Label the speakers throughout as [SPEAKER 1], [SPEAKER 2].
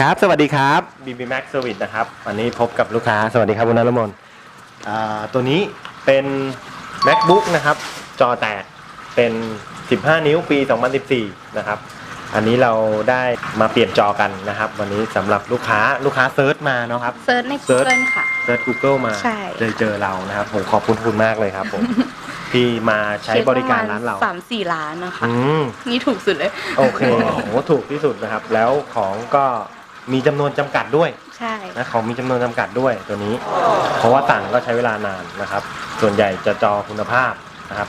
[SPEAKER 1] ครับ สวัสดีครับ BB Max Service นะครับ วันนี้พบกับลูกค้า สวัสดีครับคุณนรมนอ่าตัวนี้เป็น MacBook นะครับ จอแตกเป็น 15 นิ้วปี 2014 นะครับ อันนี้เราได้มาเปลี่ยนจอกันนะครับ วันนี้สำหรับลูกค้าลูกค้าเซิร์ชมาเนาะครับ
[SPEAKER 2] เซิร์ชใน
[SPEAKER 1] เซิร์ช
[SPEAKER 2] Google ค่ะ
[SPEAKER 1] เซิร์ช Google มา
[SPEAKER 2] ใช่
[SPEAKER 1] เลยเจอเรานะครับ ผมขอบคุณคุณมากเลยครับผม ที่มาใช้บริการร้านเรา
[SPEAKER 2] สามสี่ล้านนะคะ
[SPEAKER 1] อืม
[SPEAKER 2] นี่ถูกสุดเลย
[SPEAKER 1] โอเคโหถูกที่สุดนะครับ แล้วของก็ มีจำนวนจำกัดด้วย
[SPEAKER 2] ใช่
[SPEAKER 1] นะของมีจำนวนจำกัดด้วยตัวนี้ เพราะว่าสั่งก็ใช้เวลานานนะครับ ส่วนใหญ่จะจอคุณภาพนะครับ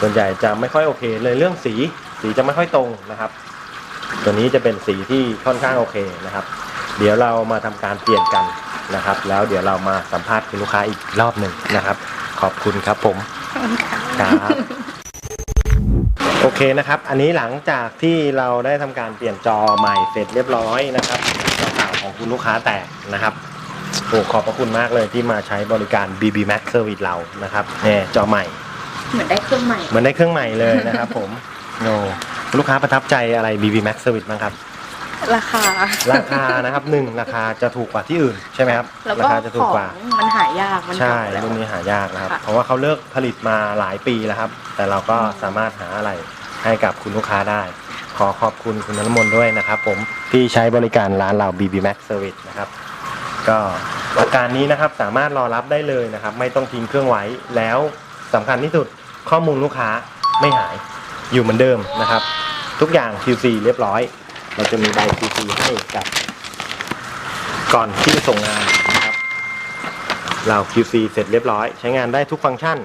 [SPEAKER 1] ส่วนใหญ่จะไม่ค่อยโอเคเลยเรื่องสีสีจะไม่ค่อยตรงนะครับ ตัวนี้จะเป็นสีที่ค่อนข้างโอเคนะครับ เดี๋ยวเรามาทำการเปลี่ยนกันนะครับ แล้วเดี๋ยวเรามาสัมภาษณ์คุณลูกค้าอีกรอบหนึ่งนะครับ ขอบคุณครับผม
[SPEAKER 2] ขอบคุณค่ะ
[SPEAKER 1] ครับโอเคนะครับ อันนี้หลังจากที่เราได้ทำการเปลี่ยนจอใหม่เสร็จเรียบร้อยนะครับจอเก่า ของคุณลูกค้าแตกนะครับโอ้ขอบพระคุณมากเลยที่มาใช้บริการ BB Max Service เรานะครับเนี่ยจอใหม่
[SPEAKER 2] เหมือนได้เครื่องใหม่
[SPEAKER 1] เหมือนได้เครื่องใหม่เลยนะครับผมโนลูกค้าประทับใจอะไร BB Max Service บ้างครับ
[SPEAKER 2] ราคา
[SPEAKER 1] ราคานะครับหนึ่งราคาจะถูกกว่าที่อื่นใช่ไหมครับ
[SPEAKER 2] แล้ว
[SPEAKER 1] รา
[SPEAKER 2] ก็
[SPEAKER 1] คาจะ
[SPEAKER 2] ข
[SPEAKER 1] ถูก
[SPEAKER 2] อง
[SPEAKER 1] กว่า
[SPEAKER 2] มันหายากมัน
[SPEAKER 1] ใช่
[SPEAKER 2] เก่าแล้ว
[SPEAKER 1] รุ่นนี้หายากนะครับ
[SPEAKER 2] ค่ะ
[SPEAKER 1] เพราะว่าเขาเลิกผลิตมาหลายปีแล้วครับ แต่เราก็สามารถหาอะไรให้กับคุณลูกค้าได้ ขอขอบคุณคุณนรมนด้วยนะครับ ผมที่ใช้บริการร้านเรา BB Max Service นะครับ ก็อาการนี้นะครับสามารถรอรับได้เลยนะครับ ไม่ต้องทิ้งเครื่องไว้แล้วสำคัญที่สุดข้อมูลลูกค้าไม่หายอยู่เหมือนเดิมนะครับ ทุกอย่าง QC เรียบร้อย เราจะมีใบ QC ให้กับก่อนที่จะส่งงานนะครับ เรา QC เสร็จเรียบร้อย ใช้งานได้ทุกฟังก์ชัน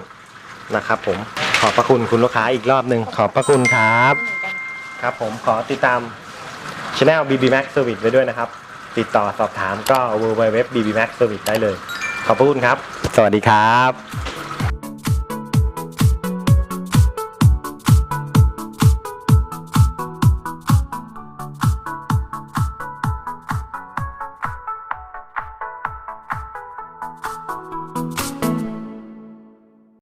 [SPEAKER 1] นะครับ ผมขอบพระคุณคุณลูกค้าอีกรอบหนึ่งขอบพระคุณครับ ครับผมขอติดตามช anel BB Max Service ไว้ด้วยนะครับ ติดต่อสอบถามก็ www BB Max Service ได้เลย ขอบพระคุณครับ สวัสดีครับ